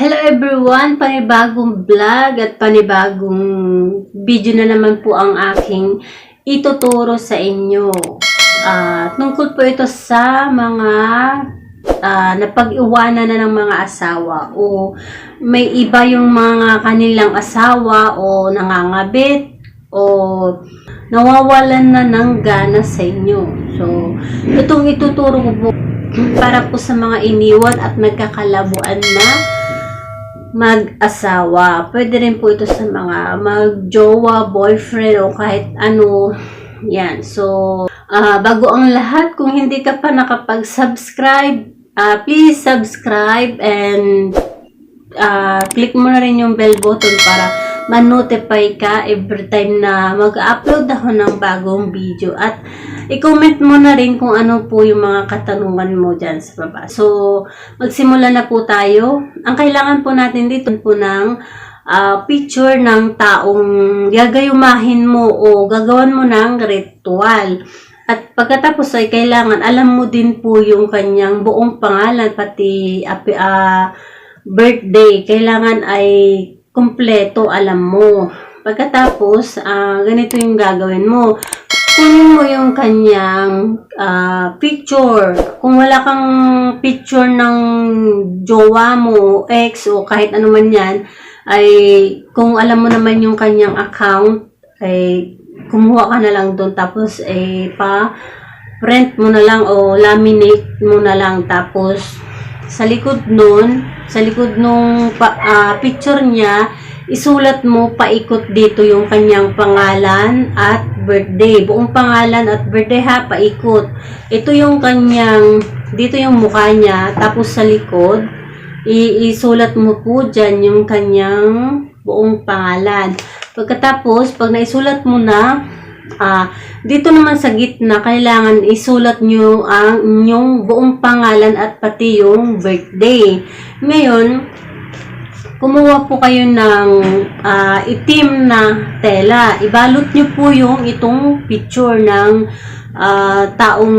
Hello everyone! Panibagong vlog at panibagong video na naman po ang aking ituturo sa inyo. Ah, tungkol po ito sa mga ah, napag-iwanan na ng mga asawa o may iba yung mga kanilang asawa o nangangabit o nawawalan na ng gana sa inyo. So, itong ituturo ko po para po sa mga iniwan at nagkakalabuan na mag-asawa. Pwede rin po ito sa mga mag-jowa, boyfriend, o kahit ano. Yan. So, ah, bago ang lahat, kung hindi ka pa nakapag-subscribe, ah, please subscribe and ah, click mo na rin yung bell button para ma-notify ka every time na mag-upload ako ng bagong video. At i-comment mo na rin kung ano po yung mga katanungan mo dyan sa baba. So, magsimula na po tayo. Ang kailangan po natin dito po ng ah, picture ng taong gagayumahin mo o gagawan mo ng ritual. At pagkatapos ay kailangan alam mo din po yung kanyang buong pangalan pati ah, birthday. Kailangan ay kumpleto alam mo. Pagkatapos, ah, ganito yung gagawin mo. Kunin mo yung kanyang ah, picture. Kung wala kang picture ng jowa mo, ex, o kahit ano man yan, ay kung alam mo naman yung kanyang account, ay kumuha ka na lang doon. Tapos, eh, pa print mo na lang o laminate mo na lang. Tapos, sa likod nun, sa likod nung pa, ah, picture niya, isulat mo paikot dito yung kanyang pangalan at birthday. Buong pangalan at birthday ha, paikot. Ito yung kanyang, dito yung mukha niya, tapos sa likod, i- isulat mo po dyan yung kanyang buong pangalan. Pagkatapos, pag naisulat mo na, ah, dito naman sa gitna, kailangan isulat nyo ang inyong buong pangalan at pati yung birthday. Ngayon, kumuha po kayo ng ah, itim na tela. Ibalot nyo po yung itong picture ng ah, taong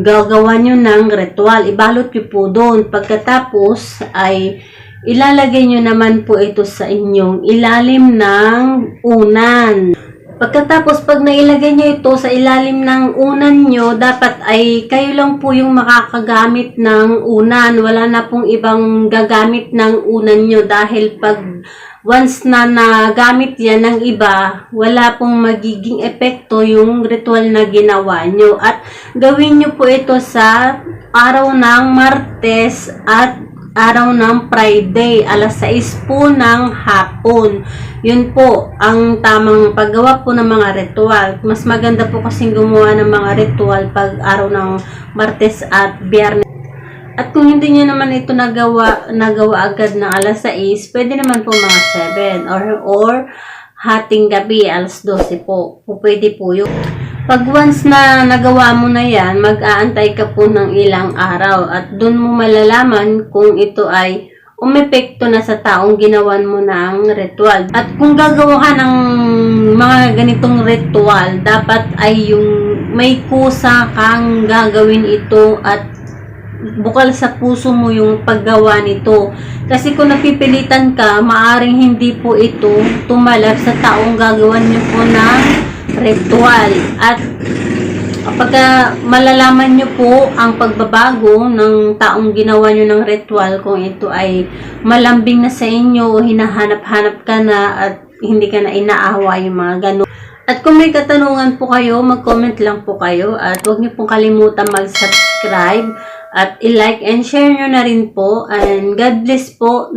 gagawa nyo ng ritual. Ibalot nyo po doon. Pagkatapos ay ilalagay nyo naman po ito sa inyong ilalim ng unan. Pagkatapos, pag nailagay nyo ito sa ilalim ng unan nyo, dapat ay kayo lang po yung makakagamit ng unan. Wala na pong ibang gagamit ng unan nyo dahil pag once na nagamit yan ng iba, wala pong magiging epekto yung ritual na ginawa nyo. At gawin nyo po ito sa araw ng Martes at araw ng Friday, alas 6 po ng hapon. Yun po, ang tamang paggawa po ng mga ritual. Mas maganda po kasing gumawa ng mga ritual pag araw ng Martes at Biyernes. At kung hindi nyo naman ito nagawa, nagawa agad ng alas 6, pwede naman po mga 7 or, or hating gabi, alas 12 po. Po pwede po yun. Pag once na nagawa mo na yan, mag-aantay ka po ng ilang araw at doon mo malalaman kung ito ay umepekto na sa taong ginawan mo ng ritual. At kung gagawa ka ng mga ganitong ritual, dapat ay yung may kusa kang gagawin ito at bukal sa puso mo yung paggawa nito. Kasi kung napipilitan ka, maaring hindi po ito tumalab sa taong gagawan niyo po ng ritual. At kapag malalaman nyo po ang pagbabago ng taong ginawa nyo ng ritual, kung ito ay malambing na sa inyo, hinahanap-hanap ka na at hindi ka na inaawa yung mga ganun. At kung may katanungan po kayo, mag-comment lang po kayo at huwag niyo pong kalimutan mag-subscribe at i-like and share nyo na rin po and God bless po